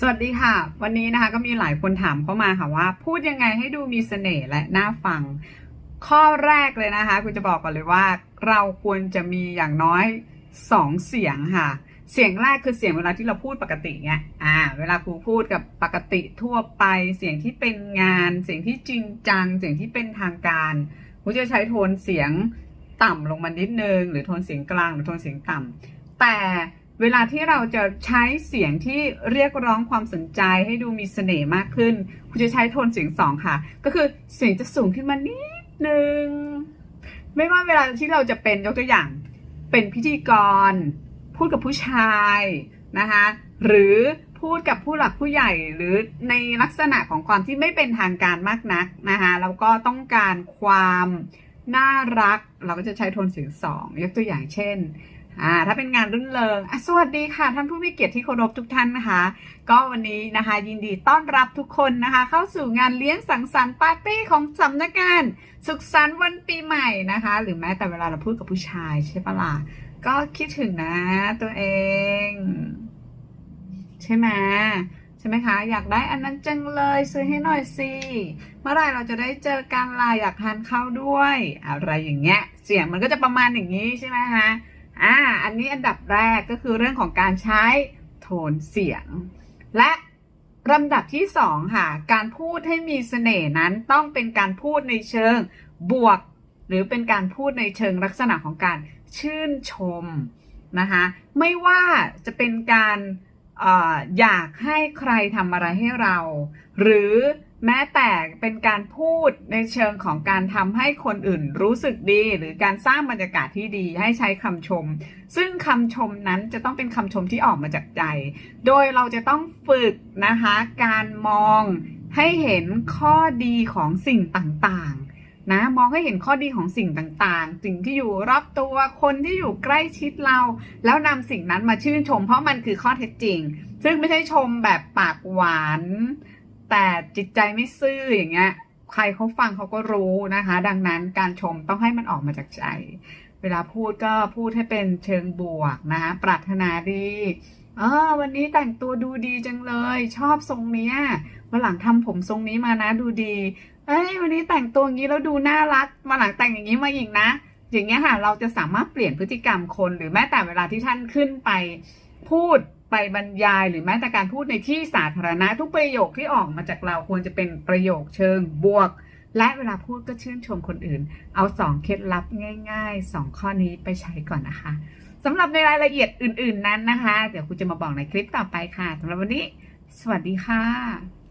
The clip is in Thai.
สวัสดีค่ะ วันนี้นะคะก็มีหลายคนถามเข้ามาค่ะว่า พูดยังไงให้ดูมีเสน่ห์และน่าฟัง ข้อแรกเลยนะคะคุณจะบอกก่อนเลยว่า เราควรจะมีอย่างน้อยสองเสียงค่ะ เสียงแรกคือเสียงเวลาที่เราพูดปกติเงี้ยอ่า เวลาครูพูดกับปกติทั่วไป เสียงที่เป็นงาน เสียงที่จริงจัง เสียงที่เป็นทางการครูจะใช้โทนเสียงต่ำลงมานิดนึงหรือโทนเสียงกลางหรือโทนเสียงต่ำแต่ เวลาที่เราจะใช้เสียงที่เรียกร้องความสนใจให้ดูมีเสน่ห์มากขึ้นครูจะใช้โทนเสียงสองค่ะ ก็คือเสียงจะสูงขึ้นมานิดนึง ไม่ว่าเวลาที่เราจะเป็นยกตัวอย่าง เป็นพิธีกร พูดกับผู้ชายนะคะหรือพูดกับผู้หลักผู้ใหญ่หรือในลักษณะของความที่ไม่เป็นทางการมากนักนะคะแล้วก็ต้องการความน่ารัก เราก็จะใช้โทนเสียงสองยกตัวอย่างเช่น อ่าถ้าเป็นงานรื่นเริงอะสวัสดีค่ะ ท่านผู้มีเกียรติที่เคารพทุกท่านนะคะ ก็วันนี้นะคะ ยินดีต้อนรับทุกคนนะคะ เข้าสู่งานเลี้ยงสังสรรค์ปาร์ตี้ของสำนักงานสุขสันต์วันปีใหม่นะคะ หรือแม้แต่เวลาเราพูดกับผู้ชายใช่ปะล่ะก็คิดถึงนะตัวเอง ใช่ไหมใช่ไหมคะ อยากได้อันนั้นจังเลยซื้อให้หน่อยสิเมื่อไรเราจะได้เจอกันล่ะอยากทานข้าวด้วย อะไรอย่างเงี้ย เสียงมันก็จะประมาณอย่างนี้ใช่ไหมคะ อ่า อันนี้อันดับแรกก็คือเรื่องของการใช้โทนเสียง และลำดับที่สองค่ะ การพูดให้มีเสน่ห์นั้นต้องเป็นการพูดในเชิงบวก หรือเป็นการพูดในเชิงลักษณะของการชื่นชมนะคะไม่ว่าจะเป็นการอออยากให้ใครทำอะไรให้เรา หรือ แม้แต่เป็นการพูดในเชิงของการทำให้คนอื่นรู้สึกดี หรือการสร้างบรรยากาศที่ดีให้ใช้คำชม ซึ่งคำชมนั้นจะต้องเป็นคำชมที่ออกมาจากใจ โดยเราจะต้องฝึกนะคะ การมองให้เห็นข้อดีของสิ่งต่างๆนะมองให้เห็นข้อดีของสิ่งต่างๆ สิ่งที่อยู่รอบตัวคนที่อยู่ใกล้ชิดเรา แล้วนำสิ่งนั้นมาชื่นชม เพราะมันคือข้อเท็จจริง ซึ่งไม่ใช่ชมแบบปากหวาน แต่จิตใจไม่ซื่ออย่างเงี้ย ใครเขาฟังเขาก็รู้นะคะ ดังนั้นการชมต้องให้มันออกมาจากใจ เวลาพูดก็พูดให้เป็นเชิงบวกนะคะปรารถนาดีเออวันนี้แต่งตัวดูดีจังเลย ชอบทรงเนี้ยวันหลังทำผมทรงนี้มานะดูดี เอ้ยวันนี้แต่งตัวอย่างนี้แล้วดูน่ารักมาหลังแต่งอย่างนี้มาอีกนะ อย่างเงี้ยค่ะ เราจะสามารถเปลี่ยนพฤติกรรมคนหรือแม้แต่เวลาที่ท่านขึ้นไปพูด ไปบรรยายหรือแม้แต่การพูดในที่สาธารณะทุกประโยคที่ออกมาจากเราควรจะเป็นประโยคเชิงบวก และเวลาพูดก็ชื่นชมคนอื่น เอาสองเคล็ดลับง่ายๆสองข้อนี้ไปใช้ก่อนนะคะสำหรับในรายละเอียดอื่น ๆนั้นนะคะ เดี๋ยวคุณจะมาบอกในคลิปต่อไปค่ะสำหรับวันนี้ สวัสดีค่ะ